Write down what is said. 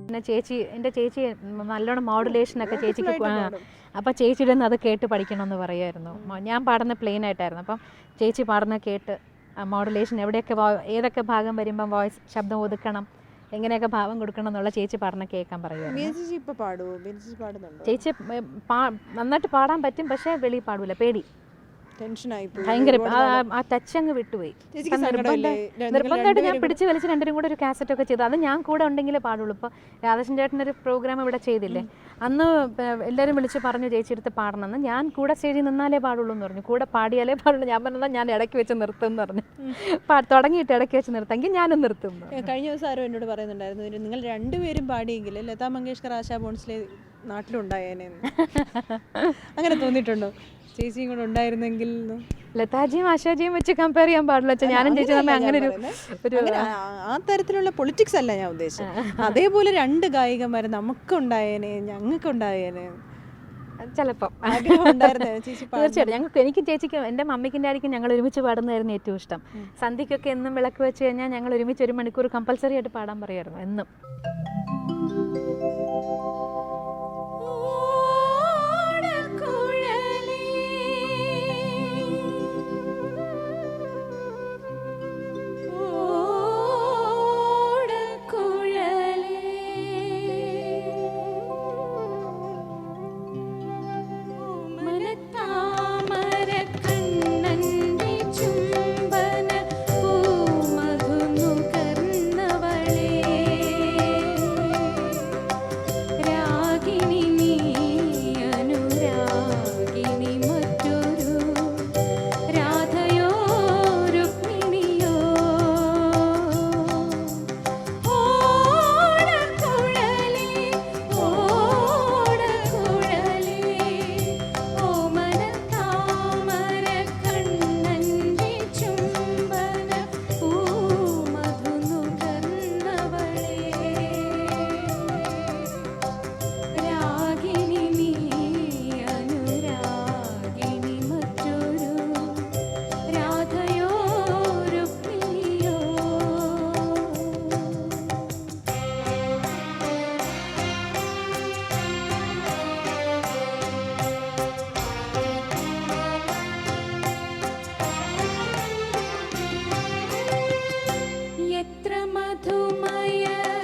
പിന്നെ ചേച്ചി എന്റെ ചേച്ചി നല്ലോണം മോഡുലേഷനൊക്കെ ചേച്ചിക്ക് ആ, അപ്പോൾ ചേച്ചിയുടെ നിന്ന് അത് കേട്ട് പഠിക്കണമെന്ന് പറയുമായിരുന്നു ഞാൻ പാടുന്ന പ്ലെയിൻ ആയിട്ടായിരുന്നു. അപ്പം ചേച്ചി പാടുന്ന കേട്ട് മോഡുലേഷൻ എവിടെയൊക്കെ ഏതൊക്കെ ഭാഗം വരുമ്പം വോയിസ് ശബ്ദം ഒതുക്കണം എങ്ങനെയൊക്കെ ഭാവം കൊടുക്കണം എന്നുള്ള ചേച്ചി പാടുന്ന കേൾക്കാൻ പറയുക ചേച്ചി നന്നായിട്ട് പാടാൻ പറ്റും പക്ഷേ വെളിയിൽ പാടൂല. പേടി. ഭയങ്കര ആ- ടച്ച് അങ്ങ് വിട്ടുപോയി. നിർബന്ധമായിട്ട് ഞാൻ പിടിച്ചു വലിച്ച് രണ്ടുപേരും കൂടെ ഒരു കാസറ്റ് ഒക്കെ ചെയ്തു. അത് ഞാൻ കൂടെ ഉണ്ടെങ്കിലേ പാടുള്ളൂ. ഇപ്പോൾ രാധാകൃഷ്ണൻ ചേട്ടൻ ഒരു പ്രോഗ്രാം ഇവിടെ ചെയ്തില്ലേ? അന്ന് എല്ലാരും എല്ലാവരും വിളിച്ച് പറഞ്ഞു ചേച്ചി എടുത്ത് പാടണമെന്ന് ഞാൻ കൂടെ സ്റ്റേജിൽ നിന്നാലേ പാടുള്ളൂ എന്ന് പറഞ്ഞു. കൂടെ പാടിയാലേ പാടുള്ളൂ. ഞാൻ പറഞ്ഞാൽ ഞാൻ ഇടയ്ക്ക് വെച്ച് നിർത്തും എന്ന് പറഞ്ഞു. തുടങ്ങിയിട്ട് ഇടയ്ക്ക് വെച്ച് നിർത്താമെങ്കിൽ ഞാനും നിർത്തും കഴിഞ്ഞ ദിവസം ആരോ എന്നോട് പറയുന്നുണ്ടായിരുന്നു. നിങ്ങൾ രണ്ടുപേരും പാടിയെങ്കിൽ ലതാ മങ്കേഷ്കർ ആശാ ഭോൺസ്ലെ നാട്ടിലുണ്ടായേനെ എന്ന്. അങ്ങനെ തോന്നിയിട്ടുണ്ടോ? ചേച്ചിയും കൂടെ ഉണ്ടായിരുന്നെങ്കിൽ? ലതാജിയും ആശാജിയും വെച്ച് കമ്പയർ ചെയ്യാൻ പാടില്ല ഞാനും ചേച്ചി തമ്മിൽ അങ്ങനെ ഒരു ഒരു ആ- തരത്തിലുള്ള പൊളിറ്റിക്സ് അല്ല ഞാൻ ഉദ്ദേശിച്ചത്. അതേപോലെ രണ്ട് ഗായികമാര് നമുക്കുണ്ടായേനെ ചിലപ്പം. ഉണ്ടായിരുന്നോ ചേച്ചി ചേച്ചിക്ക് തീർച്ചയായിട്ടും ഞങ്ങൾക്ക് എനിക്ക് ചേച്ചിക്ക് എന്റെ മമ്മിക്കിന്റെ ആയിരിക്കും ഞങ്ങൾ ഒരുമിച്ച് പാടുന്നതായിരുന്നു ഏറ്റവും ഇഷ്ടം. സന്ധ്യയ്ക്കൊക്കെ എന്നും വിളക്ക് വെച്ച് കഴിഞ്ഞാൽ ഞങ്ങൾ ഒരുമിച്ച് ഒരു മണിക്കൂർ കമ്പൽസറി ആയിട്ട് പാടാൻ പറയായിരുന്നു എന്നും. to my.